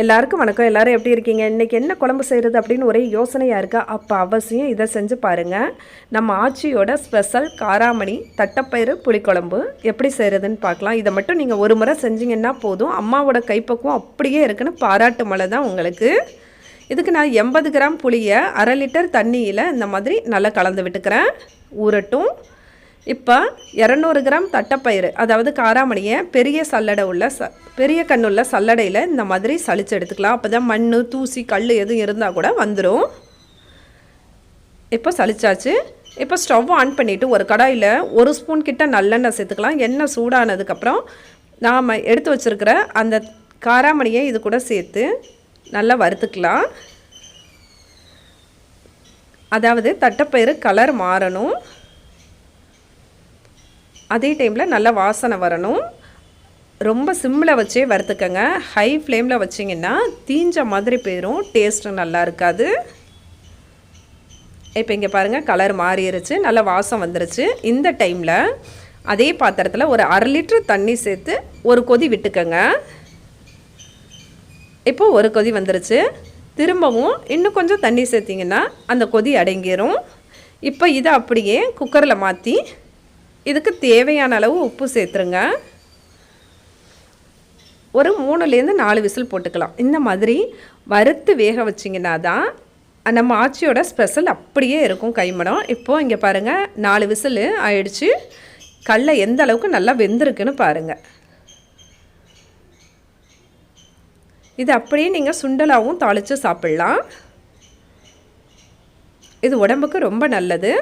எல்லாருக்கும் வணக்கம். எல்லாரும் எப்படி இருக்கீங்க? இன்றைக்கி என்ன குழம்பு செய்கிறது அப்படின்னு ஒரே யோசனையாக இருக்கா. அப்போ அவசியம் இதை செஞ்சு பாருங்கள் நம்ம ஆச்சியோட ஸ்பெஷல் காராமணி தட்டப்பயிறு புளிக்குழம்பு எப்படி செய்கிறதுன்னு பார்க்கலாம். இதை மட்டும் நீங்கள் ஒரு முறை செஞ்சீங்கன்னா போதும். அம்மாவோட கைப்பக்குவம் அப்படியே இருக்குன்னு பாராட்டு மழை தான் உங்களுக்கு. இதுக்கு நான் எண்பது கிராம் புளியை அரை லிட்டர் தண்ணியில் இந்த மாதிரி நல்லா கலந்து விட்டுக்கிறேன். ஊறட்டும். இப்போ இரநூறு கிராம் தட்டைப்பயிறு அதாவது காராமணியை பெரிய சல்லடை உள்ள ச பெரிய கண்ணுள்ள சல்லடையில் இந்த மாதிரி சளிச்சு எடுத்துக்கலாம். அப்போ தான் மண் தூசி கல் எதுவும் இருந்தால் கூட வந்துடும் இப்போ சளிச்சாச்சு. இப்போ ஸ்டவ் ஆன் பண்ணிவிட்டு ஒரு கடாயில் ஒரு ஸ்பூன் கிட்ட நல்லெண்ணெய் சேர்த்துக்கலாம். எண்ணெய் சூடானதுக்கப்புறம் நாம் எடுத்து வச்சுருக்கிற அந்த காராமணியை இது கூட சேர்த்து நல்லா வறுத்துக்கலாம். அதாவது தட்டைப்பயிறு கலர் மாறணும். அதே டைமில் நல்லா வாசனை வரணும். ரொம்ப சிம்மில் வச்சே வறுத்துக்கங்க. ஹை ஃப்ளேமில் வச்சிங்கன்னா தீஞ்ச மாதிரி போயிடும் டேஸ்ட்டு நல்லா இருக்காது. இப்போ இங்கே பாருங்கள் கலர் மாறிடுச்சு நல்லா வாசம் வந்துருச்சு. இந்த டைமில் அதே பாத்திரத்தில் ஒரு அரை லிட்ரு தண்ணி சேர்த்து ஒரு கொதி விட்டுக்கங்க. இப்போ ஒரு கொதி வந்துருச்சு. திரும்பவும் இன்னும் கொஞ்சம் தண்ணி சேர்த்திங்கன்னா அந்த கொதி அடங்கிடும் இப்போ இதை அப்படியே குக்கரில் மாற்றி இதுக்கு தேவையான அளவு உப்பு சேர்த்துருங்க. ஒரு மூணுலேருந்து நாலு விசில் போட்டுக்கலாம். இந்த மாதிரி வறுத்து வேக வச்சிங்கன்னா தான் நம்ம ஆச்சியோட ஸ்பெஷல் அப்படியே இருக்கும் கைமடம். இப்போது இங்கே பாருங்கள் நாலு விசில் ஆயிடுச்சு. கடலை எந்த அளவுக்கு நல்லா வெந்திருக்குன்னு பாருங்கள் இது அப்படியே நீங்கள் சுண்டலாகவும் தாளித்து சாப்பிட்லாம். இது உடம்புக்கு ரொம்ப நல்லது.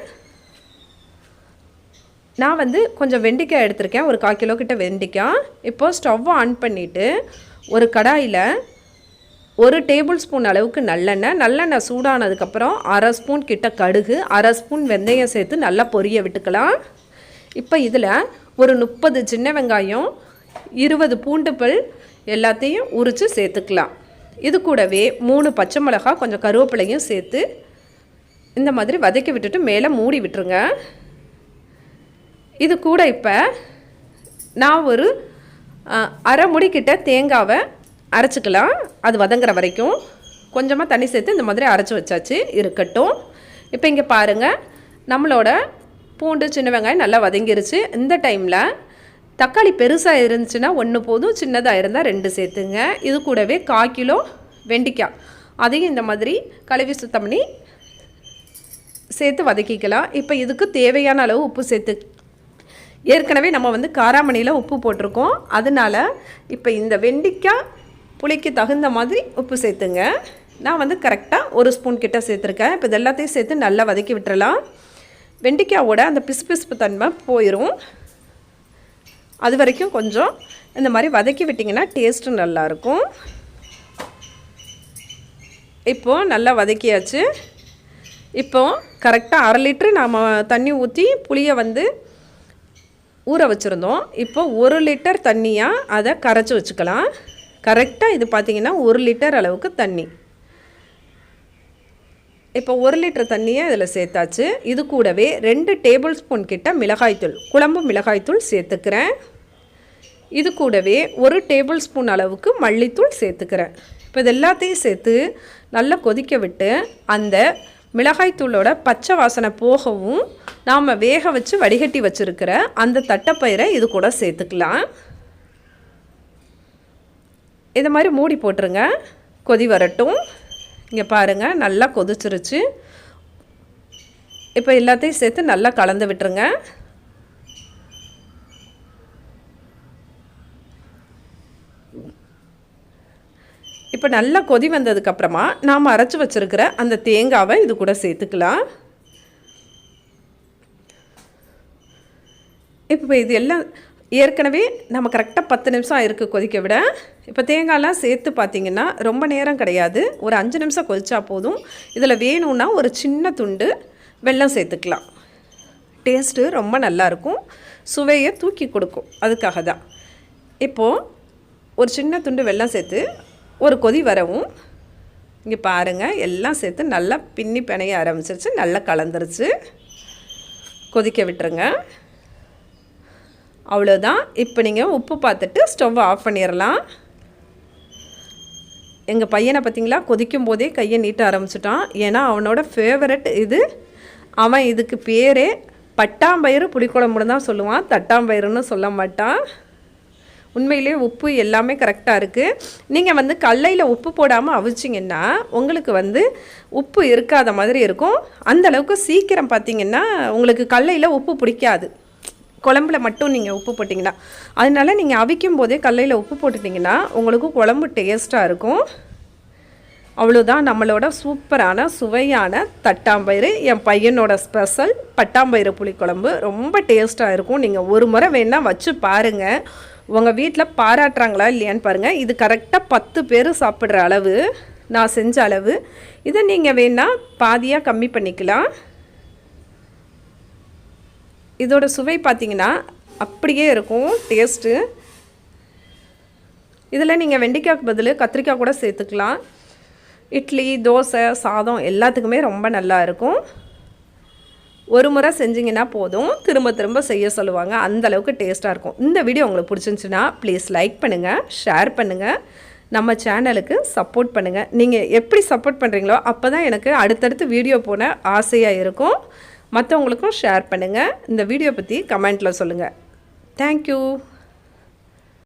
நான் வந்து கொஞ்சம் வெண்டிக்காய் எடுத்திருக்கேன். ஒரு கால் கிலோ கிட்ட வெண்டிக்காய். இப்போது ஸ்டவ்வை ஆன் பண்ணிவிட்டு ஒரு கடாயில் ஒரு டேபிள் ஸ்பூன் அளவுக்கு நல்லெண்ணெய் நல்லெண்ணெய் சூடானதுக்கப்புறம் அரை ஸ்பூன் கிட்ட கடுகு அரை ஸ்பூன் வெந்தயம் சேர்த்து நல்லா பொரிய விட்டுக்கலாம். இப்போ இதில் ஒரு முப்பது சின்ன வெங்காயம் இருபது பூண்டு பல் எல்லாத்தையும் உரித்து சேர்த்துக்கலாம். இது கூடவே மூணு பச்சை மிளகா கொஞ்சம் கருவேப்பிலையும் சேர்த்து இந்த மாதிரி வதக்கி விட்டுட்டு மேலே மூடி விட்டுருங்க. இது கூட இப்போ நான் ஒரு அரை முடிக்கிட்ட தேங்காவை அரைச்சிக்கலாம். அது வதங்குற வரைக்கும் கொஞ்சமாக தண்ணி சேர்த்து இந்த மாதிரி அரைச்சி வச்சாச்சு இருக்கட்டும். இப்போ இங்கே பாருங்கள் நம்மளோட பூண்டு சின்ன வெங்காயம் நல்லா வதங்கிருச்சு. இந்த டைமில் தக்காளி பெருசாக இருந்துச்சுன்னா ஒன்று போதும் சின்னதாக இருந்தால் ரெண்டு சேர்த்துங்க. இது கூடவே கால் கிலோ வெண்டிக்காய். அதையும் இந்த மாதிரி கழுவி சுத்தம் பண்ணி சேர்த்து வதக்கிக்கலாம். இப்போ இதுக்கு தேவையான அளவு உப்பு சேர்த்து ஏற்கனவே நம்ம வந்து காராமணியில் உப்பு போட்டிருக்கோம். அதனால் இப்போ இந்த வெண்டிக்காய் புளிக்கு தகுந்த மாதிரி உப்பு சேர்த்துங்க. நான் வந்து கரெக்டாக ஒரு ஸ்பூன் கிட்டே சேர்த்துருக்கேன். இப்போ இது எல்லாத்தையும் சேர்த்து நல்லா வதக்கி விட்டுறலாம். வெண்டிக்காவோட அந்த பிசு பிசுப்பு தன்மை போயிடும் அது வரைக்கும் கொஞ்சம் இந்த மாதிரி வதக்கி விட்டிங்கன்னா டேஸ்ட்டும் நல்லாயிருக்கும் இப்போது நல்லா வதக்கியாச்சு. இப்போது கரெக்டாக அரை லிட்ரு நாம் தண்ணி ஊற்றி புளியை வந்து ஊற வச்சுருந்தோம். இப்போ ஒரு லிட்டர் தண்ணியாக அதை கரைச்சி வச்சுக்கலாம். கரெக்டாக இது பார்த்திங்கன்னா ஒரு லிட்டர் அளவுக்கு தண்ணி. இப்போ ஒரு லிட்டர் தண்ணியை இதில் சேர்த்தாச்சு. இது கூடவே ரெண்டு டேபிள் ஸ்பூன் கிட்ட மிளகாய்த்தூள் குழம்பு மிளகாய்த்தூள் சேர்த்துக்கிறேன். இது கூடவே ஒரு டேபிள் ஸ்பூன் அளவுக்கு மல்லித்தூள் சேர்த்துக்கிறேன். இப்போ இது எல்லாத்தையும் சேர்த்து நல்லா கொதிக்க விட்டு அந்த மிளகாய்த்தூளோட பச்சை வாசனை போகவும் நாம் வேக வச்சு வடிகட்டி வச்சுருக்கிற அந்த தட்டைப்பயிரை இது கூட சேர்த்துக்கலாம். இது மாதிரி மூடி போட்டுருங்க. கொதி வரட்டும். இங்கே பாருங்கள் நல்லா கொதிச்சிருச்சு. இப்போ எல்லாத்தையும் சேர்த்து நல்லா கலந்து விட்டுருங்க. இப்போ நல்லா கொதி வந்ததுக்கப்புறமா நாம் அரைச்சி வச்சுருக்கிற அந்த தேங்காவை இது கூட சேர்த்துக்கலாம். இப்போ இது எல்லாம் ஏற்கனவே நம்ம கரெக்டாக பத்து நிமிஷம் ஆயிருக்கு கொதிக்க விட. இப்போ தேங்காயெலாம் சேர்த்து பார்த்திங்கன்னா ரொம்ப நேரம் கிடையாது. ஒரு அஞ்சு நிமிஷம் கொதிச்சா போதும். இதில் வேணும்னா ஒரு சின்ன துண்டு வெல்லம் சேர்த்துக்கலாம். டேஸ்ட்டு ரொம்ப நல்லாயிருக்கும் சுவையை தூக்கி கொடுக்கும். அதுக்காக தான். இப்போது ஒரு சின்ன துண்டு வெல்லம் சேர்த்து ஒரு கொதி வரவும் இங்கே பாருங்கள் எல்லாம் சேர்த்து நல்லா பின்னி பிணைய ஆரம்பிச்சிருச்சு. நல்லா கலந்துருச்சு. கொதிக்க விட்டுருங்க. அவ்வளோதான் இப்போ நீங்கள் உப்பு பார்த்துட்டு ஸ்டவ் ஆஃப் பண்ணிடலாம் எங்கள் பையனை பார்த்தீங்களா கொதிக்கும் போதே கையை நீட்ட ஆரம்பிச்சிட்டான். ஏன்னா அவனோட ஃபேவரட் இது அவன் இதுக்கு பேரே பட்டாம்பயிறு புளிக்குழம்புன்னு தான் சொல்லுவான். தட்டாம்பயிறுன்னு சொல்ல மாட்டான். உண்மையிலே உப்பு எல்லாமே கரெக்டாக இருக்குது நீங்கள் வந்து கல்லையில் உப்பு போடாமல் அவிச்சிங்கன்னா உங்களுக்கு வந்து உப்பு இருக்காத மாதிரி இருக்கும். அந்தளவுக்கு சீக்கிரம் பார்த்தீங்கன்னா உங்களுக்கு கல்லையில் உப்பு பிடிக்காது. குழம்புல மட்டும் நீங்கள் உப்பு போட்டிங்கன்னா அதனால நீங்கள் அவிக்கும் போதே கல்லையில் உப்பு போட்டுட்டிங்கன்னா உங்களுக்கு குழம்பு டேஸ்ட்டாக இருக்கும். அவ்வளோதான் நம்மளோட சூப்பரான சுவையான தட்டாம்பயிறு. என் பையனோட ஸ்பெஷல் பட்டாம்பயிறு புளிக்குழம்பு. ரொம்ப டேஸ்ட்டாக இருக்கும். நீங்கள் ஒரு முறை வேணால் வச்சு பாருங்கள் உங்கள் வீட்டில் பாராட்டுறாங்களா இல்லையான்னு பாருங்கள் இது கரெக்டாக பத்து பேர் சாப்பிட்ற அளவு. நான் செஞ்ச அளவு. இதை நீங்கள் வேணால் பாதியாக கம்மி பண்ணிக்கலாம். இதோட சுவை பார்த்தீங்கன்னா அப்படியே இருக்கும் டேஸ்ட்டு இதில் நீங்கள் வெண்டைக்காய்க்கு பதில் கத்திரிக்காய் கூட சேர்த்துக்கலாம். இட்லி தோசை சாதம் எல்லாத்துக்குமே ரொம்ப நல்லா இருக்கும். ஒரு முறை செஞ்சிங்கன்னா போதும். திரும்ப திரும்ப செய்ய சொல்லுவாங்க. அந்த அளவுக்கு டேஸ்ட்டாக இருக்கும். இந்த வீடியோ உங்களுக்கு பிடிச்சிருந்துச்சின்னா ப்ளீஸ் லைக் பண்ணுங்கள் ஷேர் பண்ணுங்கள் நம்ம சேனலுக்கு சப்போர்ட் பண்ணுங்கள் நீங்கள் எப்படி சப்போர்ட் பண்ணுறீங்களோ அப்போ தான் எனக்கு அடுத்தடுத்து வீடியோ போன ஆசையாக இருக்கும். மற்றவங்களுக்கும் ஷேர் பண்ணுங்கள் இந்த வீடியோ பற்றி கமெண்ட்டில் சொல்லுங்கள் தேங்க்யூ